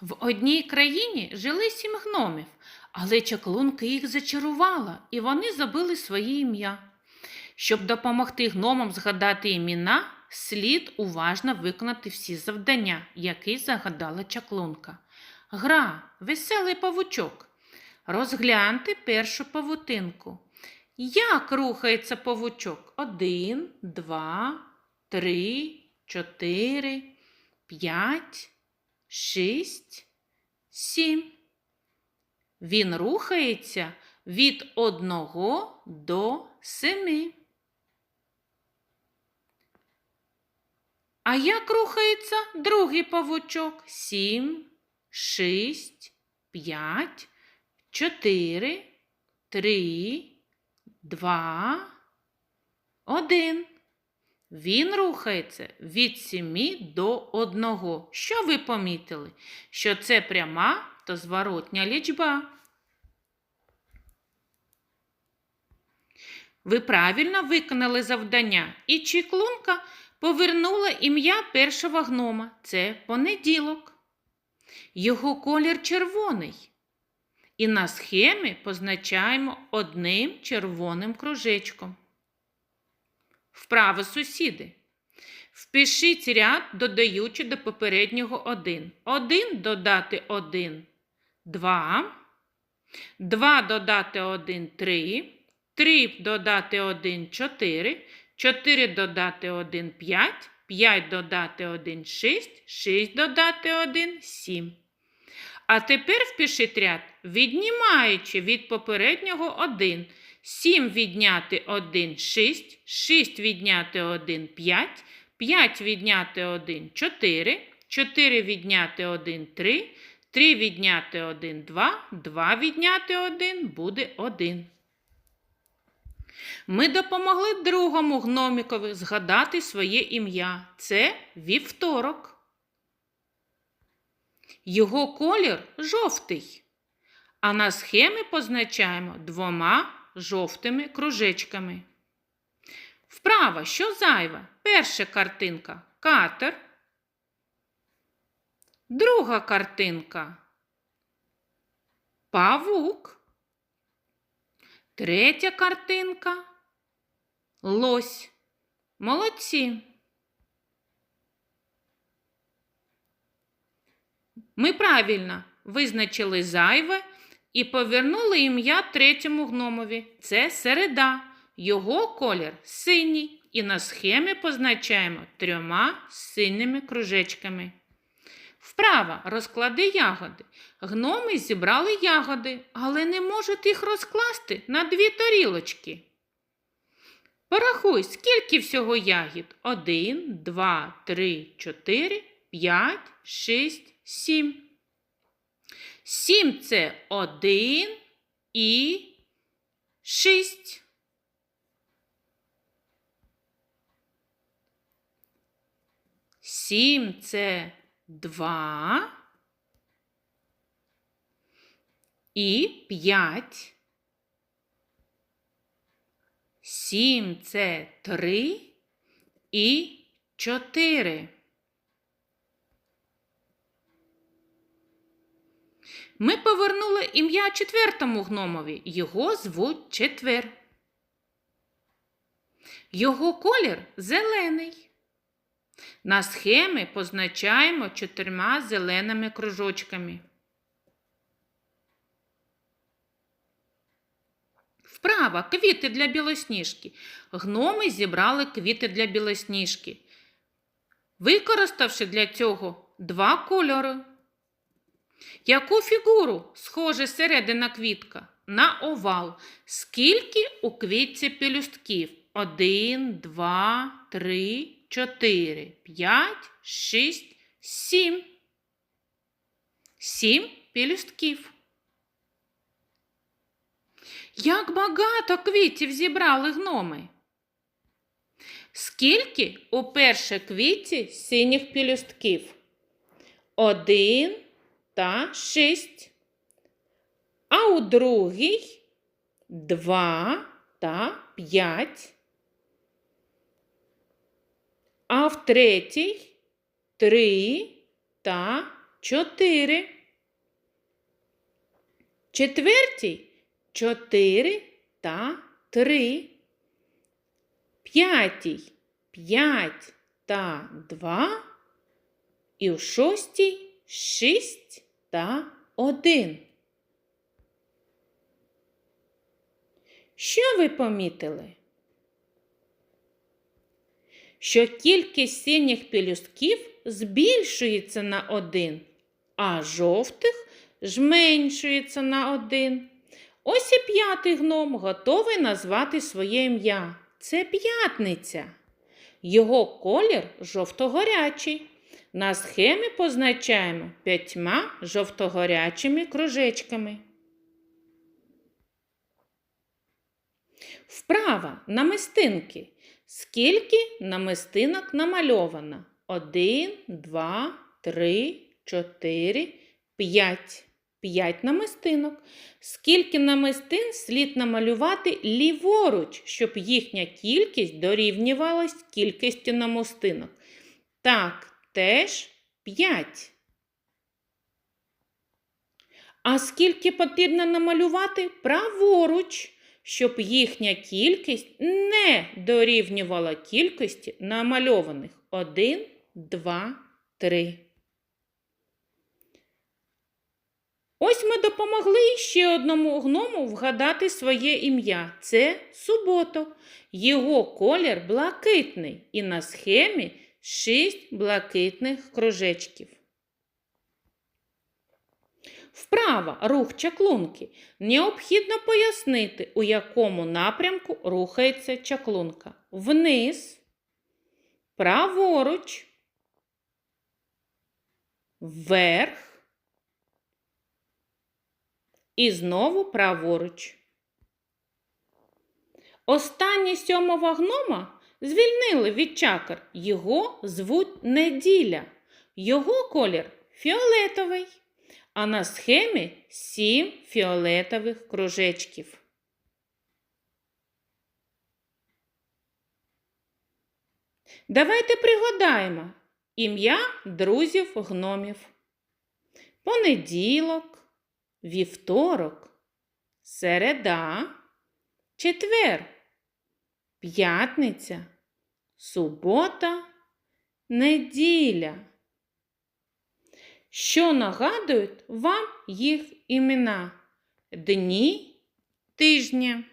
В одній країні жили сім гномів, але чаклунка їх зачарувала, і вони забили своє ім'я. Щоб допомогти гномам згадати імена, слід уважно виконати всі завдання, які загадала чаклунка. Гра, веселий павучок. Розгляньте першу павутинку. Як рухається павучок? Один, два, три, чотири, п'ять, шість, сім. Він рухається від одного до семи. А як рухається другий павучок? Сім, шість, п'ять, чотири, три, два, один. Він рухається від сімі до одного. Що ви помітили? Що це пряма та зворотня лічба. Ви правильно виконали завдання, і чіклунка повернула ім'я першого гнома. Це понеділок. Його колір червоний. І на схемі позначаємо одним червоним кружечком. Вправо сусіди. Впишіть ряд, додаючи до попереднього 1. 1 додати 1 2. 2 додати 1 3. 3 додати 1 4. 4 додати 1 5. 5 додати 1 6. 6 додати 1 7. А тепер впишіть ряд, віднімаючи від попереднього 1. 7 відняти 1 6, 6 відняти 1 5, 5 відняти 1 4, 4 відняти 1 3, 3 відняти 1 2, 2 відняти 1 буде 1. Ми допомогли другому гномікові згадати своє ім'я. Це вівторок. Його колір жовтий. А на схемі позначаємо двома жовтими кружечками. Вправо, що зайве? Перша картинка катер. Друга картинка павук. Третя картинка лось. Молодці. Ми правильно визначили зайве і повернули ім'я третьому гномові. Це середа. Його колір синій. І на схемі позначаємо трьома синими кружечками. Вправо розклади ягоди. Гноми зібрали ягоди, але не можуть їх розкласти на дві тарілочки. Порахуй, скільки всього ягід? Один, два, три, чотири, п'ять, шість, сім. Сім це один і шість. Сім це два і п'ять. Сім це три і чотири. Ми повернули ім'я четвертому гномові. Його звуть четвер. Його колір зелений. На схемі позначаємо чотирма зеленими кружочками. Вправо квіти для білосніжки. Гноми зібрали квіти для білосніжки, використавши для цього два кольори. Яку фігуру схоже середина квітка? На овал. Скільки у квітці пелюстків? Один, два, три, чотири, п'ять, шість, сім. Сім пелюстків. Як багато квітів зібрали гноми? Скільки у першій квітці синіх пелюстків? Один та шість. А у другій два та п'ять. А в третій три та чотири. Четвертій чотири та три. П'ятій п'ять та два. І у шостій шість та один. Що ви помітили? Що кількість синіх пелюстків збільшується на один, а жовтих зменшується на один. Ось і п'ятий гном готовий назвати своє ім'я. Це п'ятниця. Його колір жовтогорячий. На схемі позначаємо п'ятьма жовтогорячими кружечками. Вправа намистинки. Скільки намистинок намальовано? Один, два, три, чотири, п'ять. П'ять намистинок. Скільки намистин слід намалювати ліворуч, щоб їхня кількість дорівнювалась кількості намистинок? Так, теж п'ять. А скільки потрібно намалювати праворуч, щоб їхня кількість не дорівнювала кількості намальованих? Один, два, три. Ось ми допомогли ще одному гному вгадати своє ім'я. Це суботок. Його колір блакитний, і на схемі шість блакитних кружечків. Вправа рух чаклунки. Необхідно пояснити, у якому напрямку рухається чаклунка. Вниз, праворуч, вверх. І знову праворуч. Останнє сьомого гнома звільнили від чакр. Його звуть неділя. Його колір фіолетовий, а на схемі сім фіолетових кружечків. Давайте пригадаємо ім'я друзів гномів. Понеділок вівторок, середа, четвер, п'ятниця, субота, неділя. Що нагадують вам їх імена? Дні тижня.